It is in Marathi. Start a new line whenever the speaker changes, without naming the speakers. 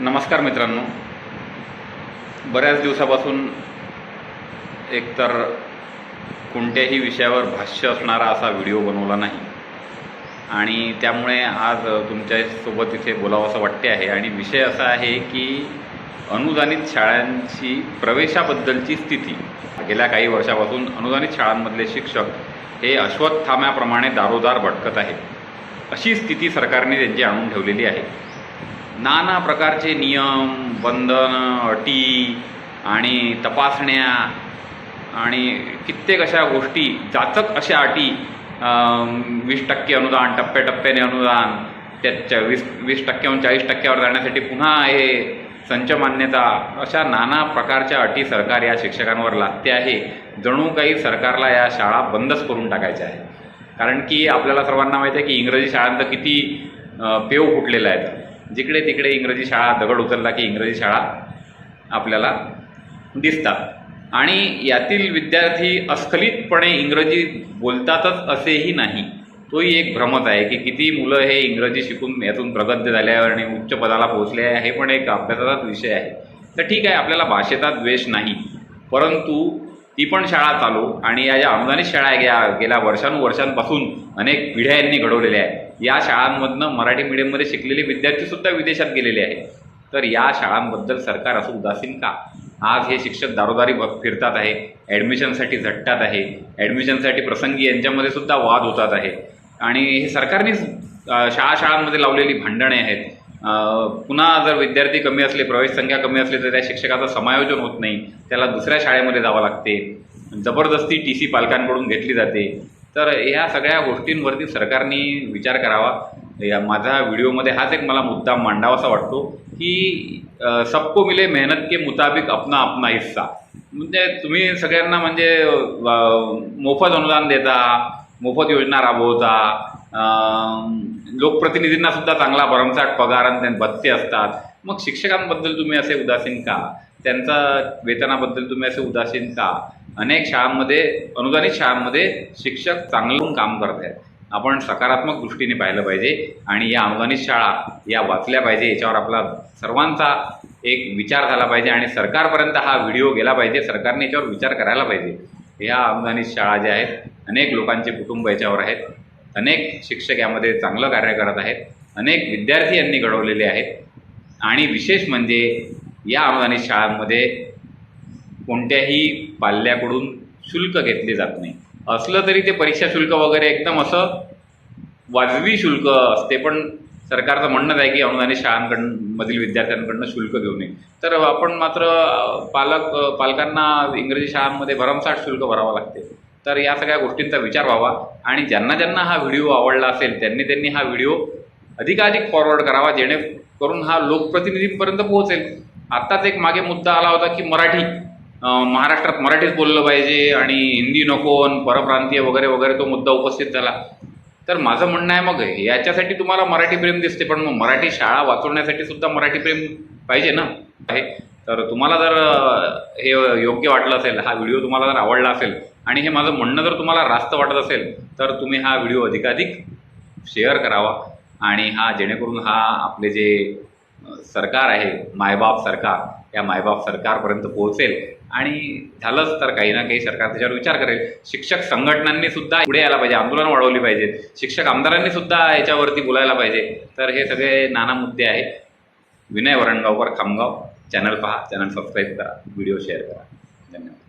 नमस्कार मित्रांनो. बऱ्याच दिवसापासून एकतर कोणत्याही विषयावर भाष्य असणारा असा व्हिडिओ बनवला नाही. आणि त्यामुळे आज तुमच्यासोबत इथे बोलावंसं वाटते आहे. आणि विषय असा आहे की अनुदानित शाळांची प्रवेशाबद्दलची स्थिती. गेल्या काही वर्षापासून अनुदानित शाळांमधले शिक्षक हे अश्वत्थाम्याप्रमाणे दारोदार भटकत आहेत. अशी स्थिती सरकारने त्यांची आणून ठेवलेली आहे. नाना प्रकारचे नियम बंधनं अटी आणि तपासण्या आणि कित्येक अशा गोष्टी जाचक अशा अटी वीस टक्के अनुदान टप्प्याटप्प्याने अनुदान त्याच्या वीस वीस टक्क्याहून चाळीस टक्क्यावर जाण्यासाठी पुन्हा हे संच मान्यता अशा नाना प्रकारच्या अटी सरकार या शिक्षकांवर लादते आहे. जणू काही सरकारला या शाळा बंदच करून टाकायच्या आहे कारण की आपल्याला सर्वांना माहिती आहे की इंग्रजी शाळांचं किती पेव फुटलेलं आहे. जिकडे तिकडे इंग्रजी शाळा दगड उचलला की इंग्रजी शाळा आपल्याला दिसतात. आणि यातील विद्यार्थी अस्खलितपणे इंग्रजी बोलतातच असेही नाही. तोही एक भ्रमच आहे की किती मुलं हे इंग्रजी शिकून यातून प्रगत झाल्यावर आणि उच्च पदाला पोहोचले आहे हे पण एक अभ्यासाचाच विषय आहे. तर ठीक आहे आपल्याला भाषेचा द्वेष नाही. परंतु ती पण शाळा चालू आणि या ज्या अनुदानित शाळा गेल्या या गेल्या वर्षानुवर्षांपासून अनेक पिढ्या यांनी घडवलेल्या आहेत. या शाळांमधनं मराठी मीडियममध्ये शिकलेले विद्यार्थीसुद्धा विदेशात गेलेले आहेत. तर या शाळांबद्दल सरकार असं उदासीन का? आज हे शिक्षक दारोदारी फिरतात आहे ॲडमिशनसाठी झटतात आहे ॲडमिशनसाठी प्रसंगी यांच्यामध्ये सुद्धा वाद होतात आहे. आणि हे सरकारनेच शाळा शाळांमध्ये लावलेली भांडणे आहेत. पुन्हा जर विद्यार्थी कमी असले प्रवेश संख्या कमी असली तर त्या शिक्षकाचं समायोजन होत नाही. त्याला दुसऱ्या शाळेमध्ये जावं लागते. जबरदस्ती टी सी पालकांकडून घेतली जाते. तर ह्या सगळ्या गोष्टींवरती सरकारने विचार करावा. या माझ्या व्हिडिओमध्ये हाच एक मला मुद्दा मांडावासा वाटतो की सबको मिले मेहनत के मुताबिक अपना अपना हिस्सा. म्हणजे तुम्ही सगळ्यांना म्हणजे मोफत अनुदान देता मोफत योजना राबवता लोकप्रतिनिधींना सुद्धा चांगला भरमसाठ पगार आणि त्यांना भत्ते असतात. मग शिक्षकांबद्दल तुम्ही असे उदासीन का? त्यांचा वेतनाबद्दल तुम्ही असे उदासीन का? अनेक शाळांमध्ये अनुदानित शाळांमध्ये शिक्षक चांगलं काम करत आहेत. आपण सकारात्मक दृष्टीने पाहिलं पाहिजे आणि या अनुदानित शाळा या वाचल्या पाहिजे याच्यावर आपला सर्वांचा एक विचार झाला पाहिजे आणि सरकारपर्यंत हा व्हिडिओ गेला पाहिजे सरकारने याच्यावर विचार करायला पाहिजे. या अनुदानित शाळा ज्या आहेत अनेक लोकांचे कुटुंब याच्यावर आहेत. अनेक शिक्षक यामध्ये चांगलं कार्य करत आहेत. अनेक विद्यार्थी यांनी घडवलेले आहेत. आणि विशेष म्हणजे या अनुदानित शाळांमध्ये कोणत्याही पाल्याकडून शुल्क घेतले जात नाही. असलं तरी ते परीक्षा शुल्क वगैरे एकदम असं वाजवी शुल्क असते. पण सरकारचं म्हणणंच आहे की अनुदानित शाळांकडून मधील विद्यार्थ्यांकडनं शुल्क घेऊ नये. तर आपण मात्र पालक पालकांना इंग्रजी शाळांमध्ये भरमसाठ शुल्क भरावं लागते. तर या सगळ्या गोष्टींचा विचार व्हावा. आणि ज्यांना ज्यांना हा व्हिडिओ आवडला असेल त्यांनी त्यांनी हा व्हिडिओ अधिकाधिक फॉरवर्ड करावा जेणेकरून हा लोकप्रतिनिधींपर्यंत पोहोचेल. आत्ताच एक मागे मुद्दा आला होता की मराठी महाराष्ट्रात मराठीच बोललं पाहिजे आणि हिंदी नको आणि परप्रांतीय वगैरे वगैरे तो मुद्दा उपस्थित झाला. तर माझं म्हणणं आहे मग याच्यासाठी तुम्हाला मराठी प्रेम दिसते पण मग मराठी शाळा वाचवण्यासाठी सुद्धा मराठी प्रेम पाहिजे ना? आहे. तर तुम्हाला जर हे योग्य वाटलं असेल हा व्हिडिओ तुम्हाला जर आवडला असेल आणि हे माझं म्हणणं जर तुम्हाला रास्त वाटत असेल तर तुम्ही हा व्हिडिओ अधिकाधिक शेअर करावा. आणि हा जेणेकरून हा आपले जे सरकार आहे मायबाप सरकार या मायबाप सरकारपर्यंत पोहोचेल. आणि झालंच तर काही ना काही सरकार त्याच्यावर विचार करेल. शिक्षक संघटनांनी सुद्धा पुढे यायला पाहिजे आंदोलन वाढवली पाहिजेत शिक्षक आमदारांनी सुद्धा याच्यावरती बोलायला पाहिजे. तर हे सगळे नाना मुद्दे आहेत. विनय वरणगावकर खामगाव. चॅनल पहा चॅनल सबस्क्राईब करा व्हिडिओ शेअर करा. धन्यवाद.